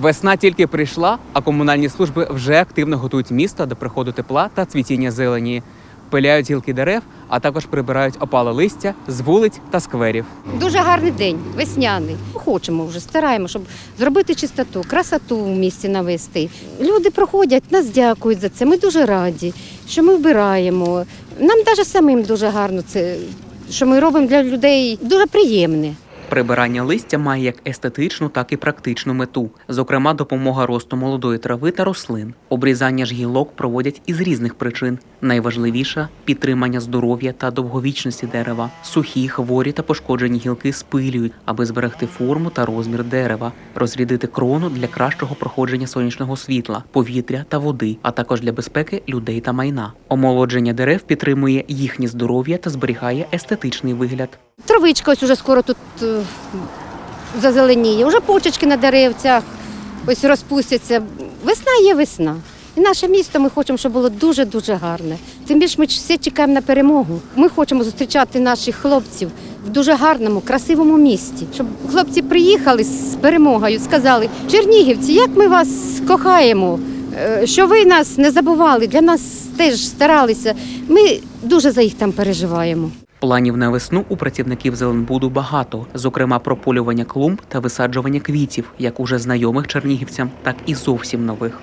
Весна тільки прийшла, а комунальні служби вже активно готують місто до приходу тепла та цвітіння зелені. Пиляють гілки дерев, а також прибирають опале листя з вулиць та скверів. Дуже гарний день, весняний. Хочемо вже, стараємо, щоб зробити чистоту, красоту в місті навести. Люди проходять, нас дякують за це. Ми дуже раді, що ми вбираємо. Нам навіть самим дуже гарно це, що ми робимо для людей, дуже приємне. Прибирання листя має як естетичну, так і практичну мету, зокрема, допомога росту молодої трави та рослин. Обрізання ж гілок проводять із різних причин. Найважливіше підтримання здоров'я та довговічності дерева. Сухі, хворі та пошкоджені гілки спилюють, аби зберегти форму та розмір дерева, розрядити крону для кращого проходження сонячного світла, повітря та води, а також для безпеки людей та майна. Омолодження дерев підтримує їхнє здоров'я та зберігає естетичний вигляд. Травичка ось уже скоро тут е, зазеленіє, вже почечки на деревцях ось розпустяться. Весна є весна. І наше місто ми хочемо, щоб було дуже-дуже гарне. Тим більше ми всі чекаємо на перемогу. Ми хочемо зустрічати наших хлопців в дуже гарному, красивому місті. Щоб хлопці приїхали з перемогою, сказали, Чернігівці, як ми вас кохаємо, е, що ви нас не забували, для нас теж старалися. Ми дуже за їх там переживаємо. Планів на весну у працівників Зеленбуду багато, зокрема прополювання клумб та висаджування квітів, як уже знайомих чернігівцям, так і зовсім нових.